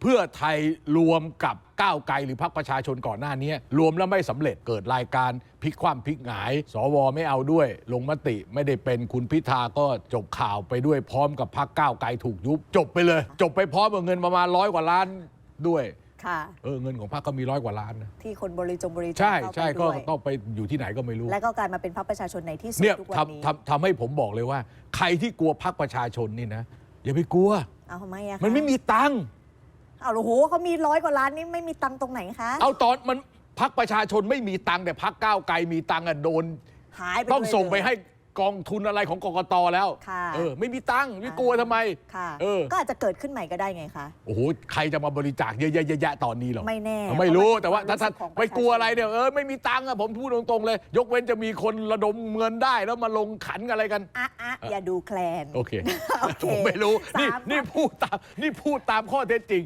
เพื่อไทยรวมกับก้าวไกลหรือพรรคประชาชนก่อนหน้านี้ รวมแล้วไม่สำเร็จเกิดรายการพลิกคว่ำพลิกหงาย สวไม่เอาด้วย ลงมติไม่ได้เป็นคุณพิธาก็จบข่าวไปด้วยพร้อมกับพรรคก้าวไกลถูกยุบจบไปเลย จบไปพร้อมกับเงินประมาณร้อยกว่าล้านด้วยค่ะเออเงินของพรรคก็มีร้อยกว่าล้านนะที่คนบริจงบริจาคใช่เข้าไปใช่ก็ด้วยต้องไปอยู่ที่ไหนก็ไม่รู้ และก็กลายมาเป็นพรรคประชาชนในที่สุดเนี่ยทุกวันนี้ทำทำทำให้ผมบอกเลยว่า ใครที่กลัวพรรคประชาชนนี่นะอย่าไปกลัวเอาทำไมอะคะมันไม่มีตังค์ เอาโอ้โหเขามีร้อยกว่าล้านนี่ไม่มีตังค์ตรงไหนคะ เอาตอนมันพรรคประชาชนไม่มีตังค์แต่พรรคก้าวไกลมีตังค์อะโดน หายไปต้องเลยส่งไปเลยให้กองทุนอะไรของกกตแล้วค่ะเออ ไม่มีตังค์ไม่กลัวทำไม ค่ะเออ ก็อาจจะเกิดขึ้นใหม่ก็ได้ไงคะ โอ้โหใครจะมาบริจาคเยอะๆแยะๆตอนนี้หรอไม่แน่ไม่รู้เพราะมันแต่ว่าเป็นถ้าความรู้สึกของถ้าไปกลัวประชาชนอะไรเนี่ยเออไม่มีตังค์อะผมพูดตรงๆเลย ยกเว้นจะมีคนระดมเงินได้แล้วมาลงขันอะไรกัน อะอะอย่าดูแคลน โอเค โอเคผมไม่รู้ นี่สาม นี่พูดตามนี่พูดตามข้อเท็จจริง